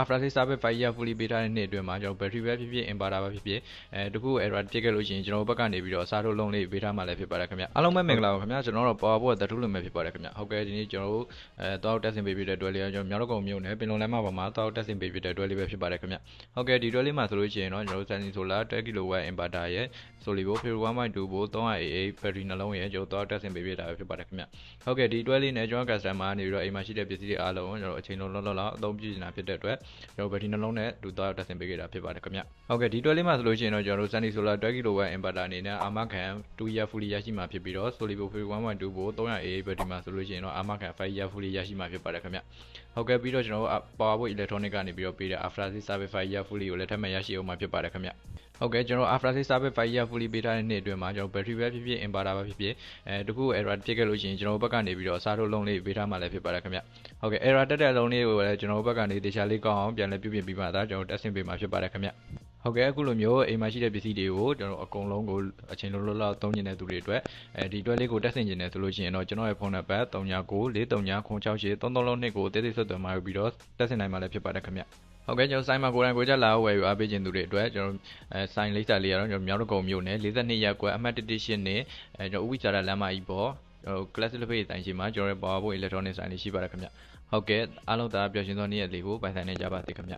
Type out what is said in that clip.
after sales service 5 year fully beta တဲ့နှစ်အတွင်းမှာကျွန်တော် battery ပဲဖြစ်ဖြစ် inverter ပဲဖြစ်ဖြစ်အဲတခု error ဖြစ်ခဲ့လို့ရှိရင်ကျွန်တော်ဘက်ကနေပြီးတော့အစားထိုးလုံးလေး beta မှာလည်းဖြစ်ပါတယ်ခင်ဗျအားလုံးပဲမင်္ဂလာပါခင်ဗျကျွန်တော်တို့ power board တထူးလုံးပဲဖြစ်ပါတယ်ခင်ဗျဟုတ်ကဲ့ဒီနေ့ကျွန်တော်တို့အဲတောက်တက်ဆင်ပေးပြတဲ့တွဲလေးကကျွန်တော်မြောက်တော့ကုံမြို့နယ်ပင်လုံလမ်းမပေါ်မှာတောက်တက်ဆင်ပေးပြတဲ့တွဲလေးပဲဖြစ်ပါတယ်ခင်ဗျဟုတ်ကဲ့ဒီတွဲလေးမှာဆိုလို့ရှိရင်တော့ကျွန်တော်တို့ Sunny Solar 10 kW inverter ရဲ့ Solivo Fuel 1.2 volt 300 battery နှလုံးရဲ့ကျွန်တော်တောက်တက်ဆင်ပေးပြတာပဲဖြစ်ပါတယ်ခင်ဗျဟုတ်ကဲ့ဒီတွဲလေးနဲ့ကျွန်တော် customer နေပြီးတော့အိမ်မှာရှိတဲ့ပစ္စည်းတွေအားလုံးကျွန်တော်အချိန်လုံးလုံးလုံးလောက်အသုံးပြုနေတာဖြစ်တဲ့အတွက်ကျွန်တော် battery နှလုံးနဲ့တူတောက်တက်ဆင်ပေးခဲ့တာဖြစ်ပါတယ်ခင်ဗျဟုတ်ကဲ့ဒီတွဲလေးမှာဆိုလို့ရှိရင်တော့ကျွန်တော်တို့ Sunny Solar 10 kW inverter အနေနဲ့အာမခံ2 year fully ရရှိမှာဖြစ်ပြီးတော့ Solivo Fuel 1.2 volt 300 battery မှာဆိုလို့ရှိရင်တော့အာမခံ 5 year fully ရရှိမှာဖြစ်ပါတယ်ခင်ဗျဟုတ်ကဲ့ပြီးတော့ကျွန်တော်တို့ power board electronic ကနေပြီးတော့ပေးတဲ့ after sales service 5 year fully ကိုလည်းထပ်မံရရှိအောင်မှာဖြစ်ပါတယ်ခင်ဗျ ဟုတ်ကဲ့ကျွန်တော် after sales service 5 year fully ပေးထားတဲ့နေ့အတွင်းမှာကျွန်တော် battery ပဲဖြစ်ဖြစ် inverter ပဲဖြစ်ဖြစ်အဲတခု error ဖြစ်ခဲ့လို့ရှိရင်ကျွန်တော်ဘက်ကနေပြီးတော့အစားထိုးလုံးလေးပေးထားမှလည်းဖြစ်ပါတယ်ခင်ဗျဟုတ်ကဲ့ error တက်တဲ့လုံးလေးကိုလည်းကျွန်တော်ဘက်ကနေတေချာလေးကောင်းအောင်ပြန်လည်ပြုပြင်ပြီးမှသာကျွန်တော် testing ပေးမှာဖြစ်ပါတယ်ခင်ဗျဟုတ်ကဲ့အခုလိုမျိုးအိမ်မှာရှိတဲ့ပစ္စည်းတွေကိုကျွန်တော်အကုန်လုံးကိုအချိန်လုံးလုံးလောက်သုံးနေတဲ့သူတွေအတွက်အဲဒီတွဲလေးကိုတက်ဆင်ကျင်နေဆိုလို့ရှိရင်တော့ကျွန်တော်ရဲ့ဖုန်းနံပါတ်3994396332ကိုတိတိဆက်သွယ်မှာပြီးတော့တက်ဆင်နိုင်မှာလည်းဖြစ်ပါတယ်ခင်ဗျ ဟုတ်ကဲ့ကျွန်တော်ဆိုင်မှာကိုယ်တိုင်ကိုကြလာဝယ်ယူအားပေးခြင်းသူတွေအတွက်ကျွန်တော်အဲဆိုင်လိပ်စာလေးကတော့ကျွန်တော်မြောက်တကုံမြို့နယ်42ရပ်ကွက်အမှတ်118နဲ့အဲကျွန်တော်ဥဝိဇာရလမ်းမကြီးပေါ်ကျွန်တော် class လက်ဖေးဆိုင်ရှိမှာကျွန်တော်ရဲ့ power board electronic ဆိုင်လေးရှိပါတယ်ခင်ဗျဟုတ်ကဲ့အားလုံးသာပျော်ရွှင်သောနေ့ရက်လေးကိုပိုင်ဆိုင်နေကြပါစေခင်ဗျ